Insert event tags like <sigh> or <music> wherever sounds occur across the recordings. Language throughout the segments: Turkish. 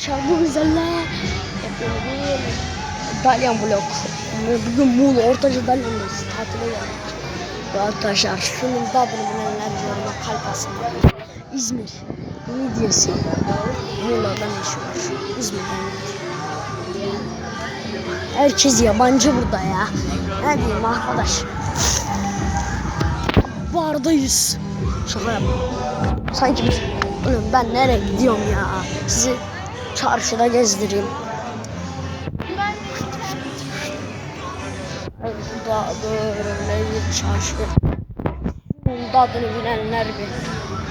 Şarkı güzeller. Hepimiz Dalyan blok. Bugün Muğla Ortaca Dalyan'dayız. Tatile geldik. Ve arkadaşlar şunun tadını bilenler yoruma kalp atsın. İzmir. Midyesi. Muğla'dan yaşıyor. İzmir'den. Herkes yabancı burada ya. Ne diyeyim arkadaş. Bardayız. Şaka yapma. Sanki biz... Oğlum ben nereye gidiyorum ya? Sizi çarşıda gezdireyim. Burada böyle bir çarşı. Şunun tadını bilenler bilir.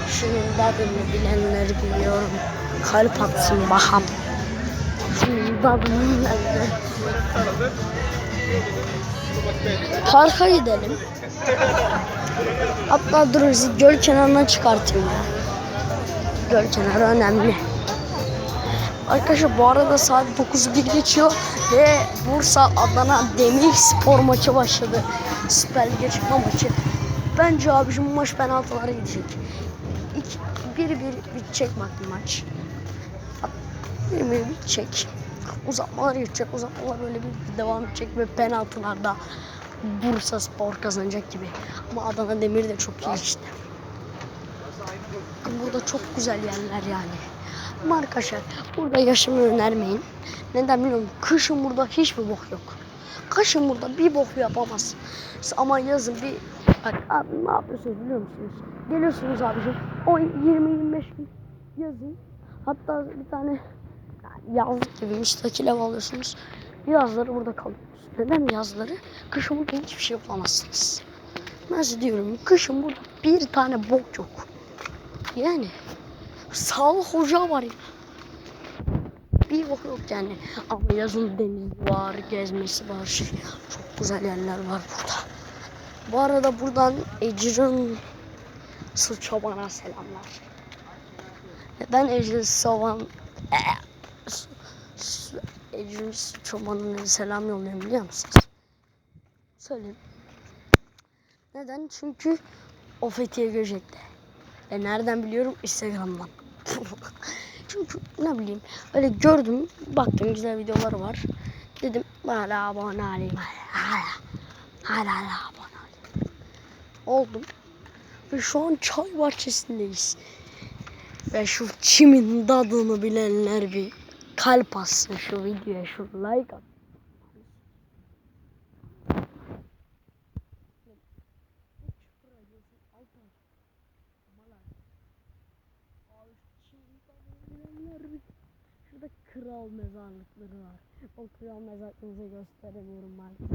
Şunun tadını bilenler biliyorum. Kalp atsın bakam. Şunun tadını bilenler. Parka gidelim. Hatta durun sizi göl kenarına çıkartayım ya. Göl kenarı önemli. Arkadaşlar bu arada saat 9.1 geçiyor ve Bursa Adana Demir Spor maçı başladı. Süper Lig'e çıkma maçı. Bence abicim bu maç penaltılara gidecek. 1-1 bitecek bak bu maç. 1-1 bitecek. Uzatmalar geçecek. Uzatmalar böyle bir devam edecek ve penaltılarda Bursa Spor kazanacak gibi. Ama Adana Demir de çok iyi işte. Burada çok güzel yerler yani. Ama arkadaşlar burada yaşamayı önermeyin. Neden bilmiyorum. Kışın burada hiçbir bok yok. Kışın burada bir bok yapamaz. Ama yazın bir bak abi ne yapıyorsunuz biliyor musunuz? Geliyorsunuz abicim 20-25 gün yazın. Hatta bir tane yazlık gibi müstakil ev alıyorsunuz. Yazları burada kalıyorsunuz. Neden yazları? Kışın burada hiçbir şey yapamazsınız. Size diyorum kışın burada bir tane bok yok. Yani sağlık hoca var ya. Bir bok yok yani. Ama yazın deniz var, gezmesi var. Şey, çok güzel yerler var burada. Bu arada buradan Ecrin Su Çoban'a selamlar. Neden Ecrin Soğan Ecrin Su Çoban'a selam yolluyorum biliyor musunuz? Söyleyeyim. Neden? Çünkü o Fethiye Göcek'te. E nereden biliyorum? Instagram'dan. <laughs> Çünkü ne bileyim öyle gördüm baktım güzel videoları var. Dedim hala abone olayım hala hala hala abone olayım. Oldum. Ve şu an çay bahçesindeyiz. Ve şu çimin tadını bilenler bir kalp atsın şu videoya şu like at. Şurada kral mezarlıkları var. O kral mezarlığınızı gösteremiyorum maalesef.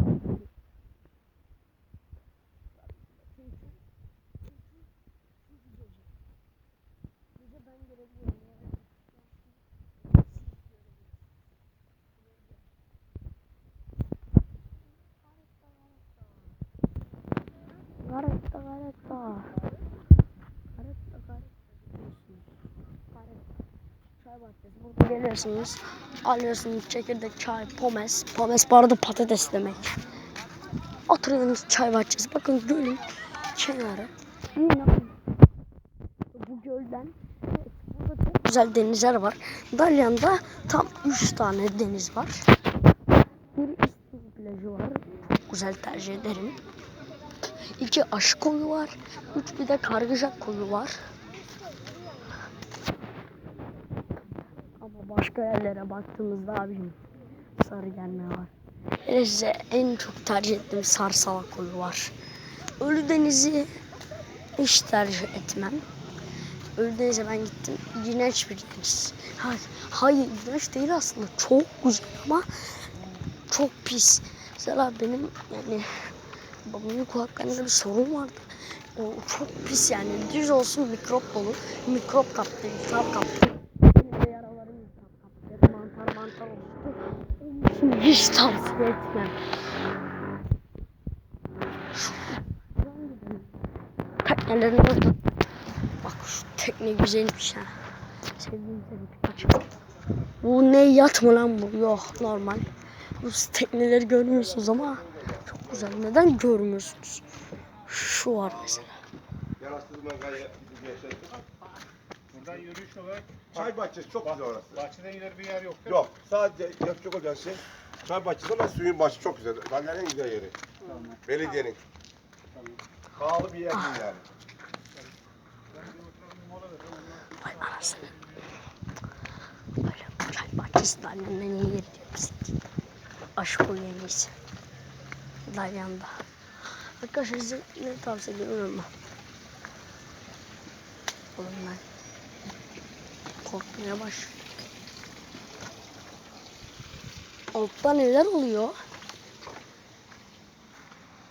Gece ben görebiliyorum. ya. Çay bahçesi. Burada geliyorsunuz. Alıyorsunuz çekirdek, çay, pomes. Pomes bu arada patates demek. Oturuyorsunuz çay bahçesi. Bakın gölün kenarı. Bu gölden burada çok güzel denizler var. Dalyan'da tam 3 tane deniz var. Bir İstanbul plajı var. Çok güzel tercih ederim. İki aşk koyu var. Üç bir de kargıcak koyu var. Başka yerlere baktığımızda abim sarı gelme var. Hele size en çok tercih ettiğim Sarsala koyu var. Ölü Deniz'i hiç tercih etmem. Ölü Deniz'e ben gittim. İğrenç bir deniz. Hayır, hayır iğrenç değil aslında. Çok güzel ama çok pis. Mesela benim yani babamın kulaklarında bir sorun vardı. O çok pis yani. Düz olsun mikrop dolu. Mikrop kaptı, iltihap kaptı. İçin hiç tavsiye etmem. Teknelerin orada. Bak şu tekne güzelmiş ha. Sevdiğim tekne. Bu ne yat mı lan bu? Yok normal. Bu tekneleri görmüyorsunuz ama çok güzel. Neden görmüyorsunuz? Şu var mesela. Buradan yürüyüş olarak Çay bahçesi çok güzel orası. bahçeden ileri bir yer yok. değil mi? Yok. Sadece yapacak olan şey çay bahçesi ama suyun başı çok güzel. Dalyanın en güzel yeri. Tamam. Belediyenin. Pahalı bir yer değil yani. Ben bir oturalım, mola verelim, ondan sonra- Ay anasını. Böyle çay bahçesi Dalyan'ın en iyi yeri diyor bizim. Aşk o yeniyse. Dalyan'da. Arkadaşlar size ne tavsiye ediyorum ben. Oğlum ben korkmaya başlıyorum. Altta neler oluyor?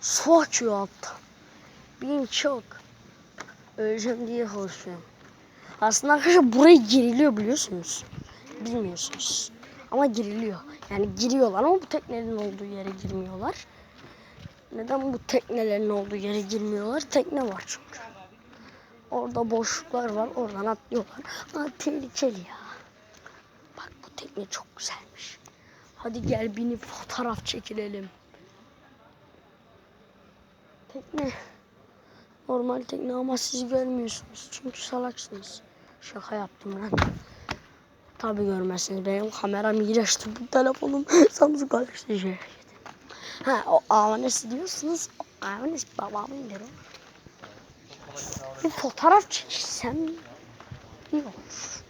Su açıyor altta. Benim çok. Öleceğim diye korkuyorum. Aslında arkadaşlar buraya giriliyor biliyorsunuz. Bilmiyorsunuz. Ama giriliyor. Yani giriyorlar ama bu teknelerin olduğu yere girmiyorlar. Neden bu teknelerin olduğu yere girmiyorlar? Tekne var çünkü. Orada boşluklar var. Oradan atlıyorlar. Aa, tehlikeli ya. Bak bu tekne çok güzelmiş. Hadi gel binip fotoğraf çekilelim. Tekne. Normal tekne ama siz görmüyorsunuz. Çünkü salaksınız. Şaka yaptım lan. Tabi görmezsiniz. Benim kameram iyileşti. Bu telefonum <laughs> Samsung Galaxy. Ha o avanesi diyorsunuz. O avanes babamındır o. Bir fotoğraf çeksem iyi olur.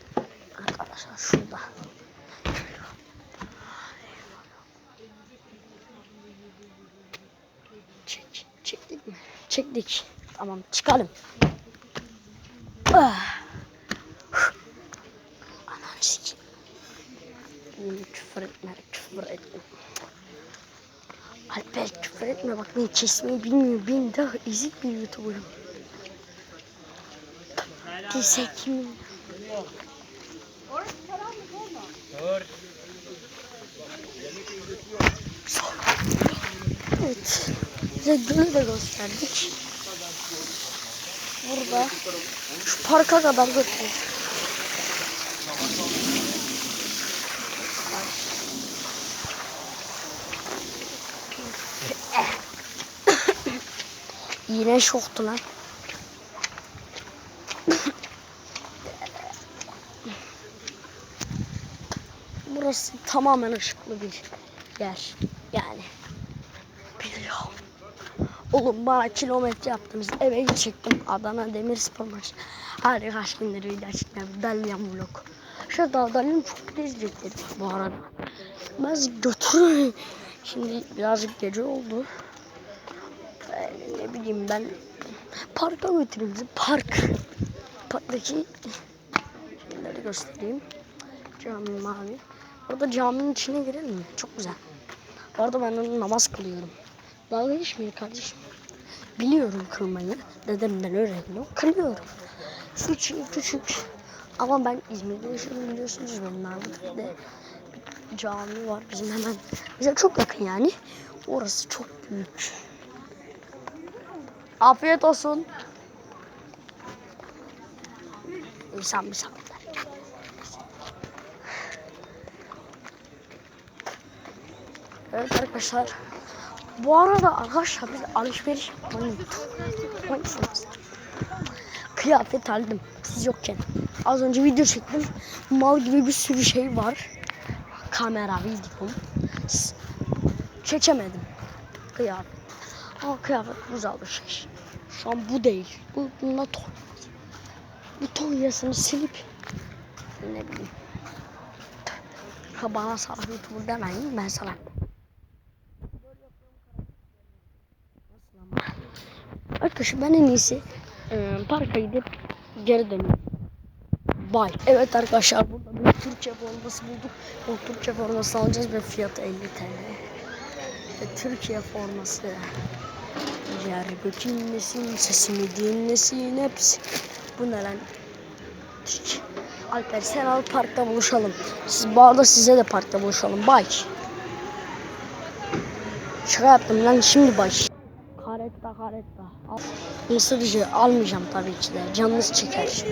Arkadaşlar şurada. Çek, çektik mi? Çektik. Tamam çıkalım. Ah. Ananı sikeyim. Yine küfür etme, küfür etme. Alper küfür etme bak beni kesmeyi bilmiyor. Ben daha ezik bir youtuber'ım. Kimin? Dur. Evet. Size gölü de gösterdik. Burada şu parka kadar götürüyor. Yine şoktu lan. Burası tamamen ışıklı bir yer. Yani biliyorum. Oğlum bana kilometre yaptınız. Eve gidecektim. Adana Demirspor maçı. Hadi kaç gündür video çekmem. Dalyan vlog. Şu Dalyan'ın çok var bu arada. Ben götürürüm. Şimdi birazcık gece oldu. Ben ne bileyim ben parka götüreyim bizi. Park. Parktaki şeyleri göstereyim. Cami mavi. Orada caminin içine girelim mi? Çok güzel. Bu arada ben namaz kılıyorum. Dalga geçmeyin kardeşim. Biliyorum kılmayı. Dedemden öğrendim. Kılıyorum. Küçük küçük. Ama ben İzmir'de yaşıyorum biliyorsunuz. Benim bir cami var bizim hemen. Bize çok yakın yani. Orası çok büyük. Afiyet olsun. İnsan bir sandalye. Evet arkadaşlar. Bu arada arkadaşlar biz alışveriş. Unutmuşsunuz. Kıyafet aldım. Siz yokken. Az önce video çektim. Mal gibi bir sürü şey var. Kamera, video. Çekemedim. Kıyafet. Ama kıyafet güzel bir şey. Şu an bu değil. Bu bunda ton. Bu ton yasını silip ne bileyim. Ha bana salak youtuber demeyin ben salak. Arkadaşlar ben en iyisi e, parka gidip geri dönüyorum. Bye. Evet arkadaşlar burada bir Türkçe forması bulduk. O Türkçe forması alacağız ve fiyatı 50 TL. Ve Türkiye forması. Yer götünmesin, sesimi dinlesin hepsi. Bu ne lan? Alper sen al parkta buluşalım. Siz bu arada size de parkta buluşalım. Bye. Şaka yaptım lan şimdi baş. Mısır almayacağım tabii ki de. Canınız çeker.